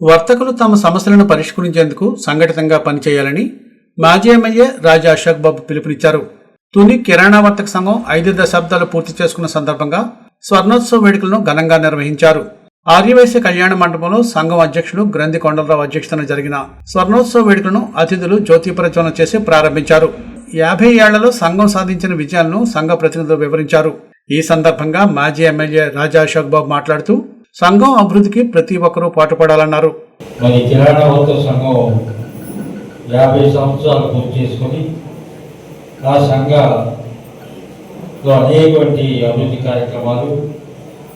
వర్తకులు తమ సమస్యలను పరిష్కరించేందుకు సంఘటితంగా పనిచేయాలని మాజీ ఎమ్మెల్యే రాజా అశోక్ బాబు పిలుపునిచ్చారు. తుని కిరాణా వర్తక సంఘం ఐదు దశాబ్దాలు పూర్తి చేసుకున్న సందర్భంగా స్వర్ణోత్సవ వేడుకలను ఘనంగా నిర్వహించారు. ఆర్యవైశ్య కళ్యాణ మండపంలో సంఘం అధ్యక్షులు గ్రంథి కొండలరావు అధ్యక్షతన జరిగిన స్వర్ణోత్సవ వేడుకలను అతిథులు జ్యోతి ప్రజ్వలన చేసి ప్రారంభించారు. యాభై ఏళ్ళలో సంఘం సాధించిన విజయాలను సంఘ ప్రతినిధులు వివరించారు. ఈ సందర్భంగా మాజీ ఎమ్మెల్యే రాజా అశోక్ బాబు మాట్లాడుతూ సంఘం అభివృద్ధికి ప్రతి ఒక్కరూ పాటుపడాలన్నారు. మరి కిరాణా వర్తక సంఘం యాభై సంవత్సరాలు పూర్తి చేసుకొని ఆ సంఘంలో అనేటువంటి అభివృద్ధి కార్యక్రమాలు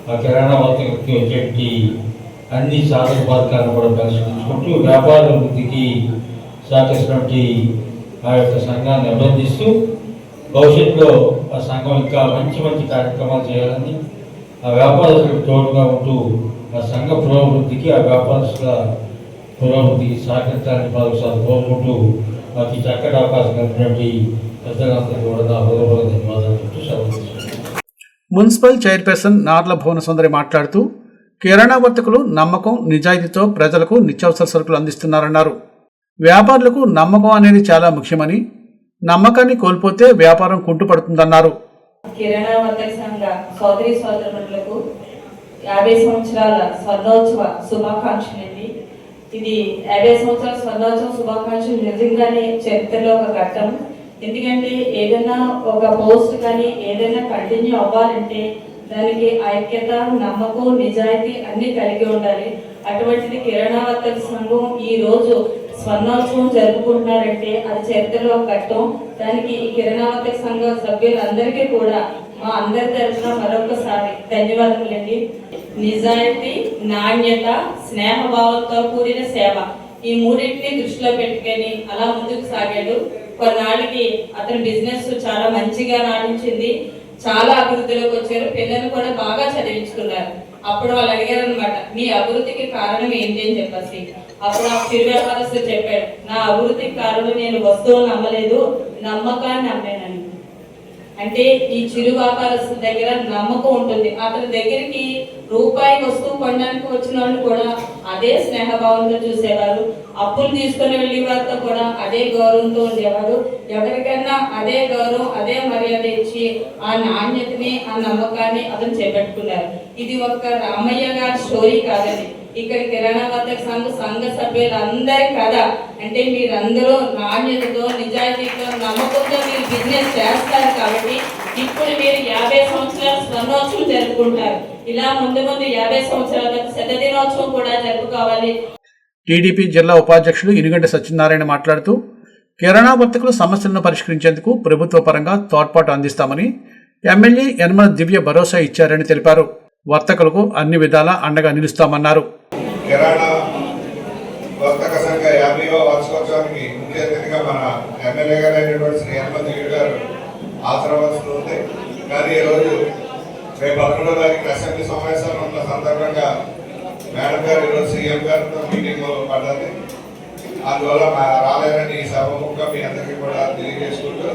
ఆ కిరాణా వర్తకకి వచ్చేటి అన్ని సాధక పథకాలను కూడా పరిశీలించుకుంటూ వ్యాపార అభివృద్ధికి సహకరించినటువంటి ఆ యొక్క సంఘాన్ని అభినందిస్తూ భవిష్యత్తులో ఆ సంఘం ఇంకా మంచి మంచి కార్యక్రమాలు చేయాలని ఆ వ్యాపారస్తులకు తోడుగా ఉంటూ ఆ సంఘ పురోభివృద్ధికి ఆ వ్యాపారస్తుల పురోభివృద్ధికి సహకరించాలని మరోసారి కోరుకుంటూ మాకు ఈ చక్కటి అవకాశం కలిగినటువంటి పెద్దలందరికీ కూడా నా హృదయపూర్వక ధన్యవాదాలు చెప్తూ సెలవు మున్సిపల్ చైర్పర్సన్ నార్ల భువన సుందరి మాట్లాడుతూ కిరాణా వర్తకులు నమ్మకం నిజాయితీతో ప్రజలకు నిత్యావసర సరుకులు అందిస్తున్నారన్నారు. వ్యాపారులకు నమ్మకం అనేది చాలా ముఖ్యమని నమ్మకాన్ని కోల్పోతే వ్యాపారం కుంటుపడుతుందన్నారు. కిరాణా వర్తక సంఘ సోదరి సోదరులకు యాభై సంవత్సరాల స్వర్ణోత్సవ శుభాకాంక్షలండి ఇది యాభై సంవత్సరాల స్వర్ణోత్సవ శుభాకాంక్షలు నిజంగానే చరిత్రలో ఒక ఘట్టం. ఎందుకంటే ఏదైనా ఒక పోస్ట్ కానీ ఏదైనా కంటిన్యూ అవ్వాలంటే దానికి ఐక్యత నమ్మకం నిజాయితీ అన్ని కలిగి ఉండాలి. అటువంటిది కిరాణా వర్తక సంఘం ఈ రోజు స్వర్ణోత్సవం జరుపుకుంటున్నారంటే అది చరిత్రలో కట్టం దానికి ఈ కిరణావతి వర్తక సంఘ సభ్యులందరికీ కూడా మా అందరి తరఫున మరొకసారి ధన్యవాదములండి. నిజాయితీ నాణ్యత స్నేహభావంతో కూడిన సేవ. ఈ మూడింటిని దృష్టిలో పెట్టుకొని అలా ముందుకు సాగాడు. కొన్నాళ్ళకి అతని బిజినెస్ చాలా మంచిగా రాణించింది. చాలా అభివృద్ధిలోకి వచ్చారు. పిల్లలు కూడా బాగా చదివించుకున్నారు. అప్పుడు వాళ్ళు అడిగారు అనమాట మీ అభివృద్ధికి కారణం ఏంటి? అని చెప్పేసి. అప్పుడు ఆ చిరు చెప్పాడు నా అభివృద్ధి కారణం నేను వస్తువులు నమ్మలేదు నమ్మకాన్ని నమ్మానని. అంటే ఈ చిరు వ్యాపారస్తుల దగ్గర నమ్మకం ఉంటుంది. అతని దగ్గరికి రూపాయి వస్తువు కొనడానికి వచ్చిన వాళ్ళు కూడా అదే స్నేహభావంతో చూసేవారు. అప్పులు తీసుకుని వెళ్ళే వారితో కూడా అదే గౌరవంతో ఉండేవారు. ఎవరికైనా అదే గౌరవం అదే మర్యాద ఇచ్చి ఆ నాణ్యతని ఆ నమ్మకాన్ని అతను చేపట్టుకున్నారు. ఇది ఒక రామయ్య గారి స్టోరీ కాదండి. ఇక్కడ కిరాణా వర్తక సంఘ సంఘ సభ్యులందరి కథ అంటే మీరందరూ నాణ్యతతో నిజాయితీతో నమ్మకంతో మీరు బిజినెస్ చేస్తారు కాబట్టి ఇప్పుడు మీరు యాభై సంవత్సరాల స్వర్ణోత్సవం జరుపుకుంటారు. ఇలా ముందు ముందు యాభై సంవత్సరాల శత దినోత్సవం కూడా జరుపుకోవాలి. టీడీపీ జిల్లా ఉపాధ్యక్షులు ఇనుగంట సత్యనారాయణ మాట్లాడుతూ కిరాణా వర్తకుల సమస్యలను పరిష్కరించేందుకు ప్రభుత్వ పరంగా తోడ్పాటు అందిస్తామని ఎమ్మెల్యే యనమల దివ్య భరోసా ఇచ్చారని తెలిపారు. వర్తకులకు అన్ని విధాలా అండగా నిలుస్తామన్నారు. కిరాణా వర్తక సంఘ యాభైవ వార్షికోత్సవానికి ముఖ్య అతిథిగా మన ఎమ్మెల్యే గారు అయినటువంటి శ్రీ హనుమంతుడు గారు హాజరవలసి ఉంది. కానీ ఈరోజు రేపు పదకొండో తారీఖు అసెంబ్లీ సమావేశాలు ఉన్న సందర్భంగా మేడం గారు ఈరోజు సీఎం గారితో మీటింగ్ పడ్డది అందువల్ల మా రాలేరని ఈ సభముఖంగా మీ అందరికీ కూడా తెలియజేసుకుంటూ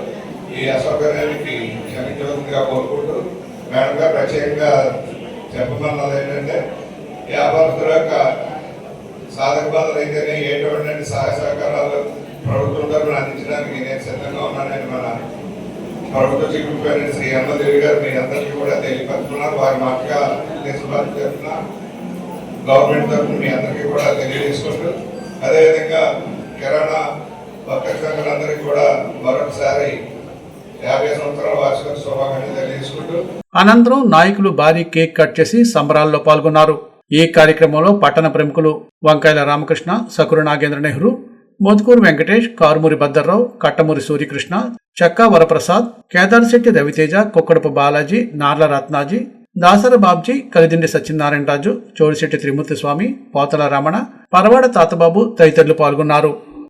ఈ అసౌకర్యానికి క్షమించవలసిందిగా కోరుకుంటూ మేడం గారు ప్రత్యేకంగా చెప్పమన్నది ఏంటంటే వ్యాపారస్తుల యొక్క సాధక బాధలు అయితేనే ఎటువంటి సహాయ సహకారాలు ప్రభుత్వం తరఫున అందించడానికి నేను సిద్ధంగా ఉన్నానని మన ప్రభుత్వ చిక్కుపోయిన శ్రీ అమ్మదేవి గారు మీ అందరికీ కూడా తెలియపరుస్తున్నారు వారి మాటగా దేశపాలన తరఫున గవర్నమెంట్ తరఫున మీ అందరికీ కూడా తెలియజేసుకుంటూ అదేవిధంగా కిరాణా వర్తక సంఘాలందరికీ కూడా మరొకసారి అనంతరం నాయకులు భారీ కేక్ కట్ చేసి సంబరాల్లో పాల్గొన్నారు. ఈ కార్యక్రమంలో పట్టణ ప్రముఖులు వంకాయల రామకృష్ణ సకురు నాగేంద్ర నెహ్రూ మోదుకూరు వెంకటేష్ కారుమూరి భద్దర్రావు కట్టమూరి సూర్యకృష్ణ చక్కా వరప్రసాద్ కేదార్శెట్టి రవితేజ కుక్కడపు బాలాజీ నార్ల రత్నాజీ దాసర బాబ్జీ కలిదిండి సత్యనారాయణ రాజు చోడిశెట్టి త్రిమూర్తి స్వామి పోతల రమణ పరవాడ తాతబాబు తదితరులు పాల్గొన్నారు.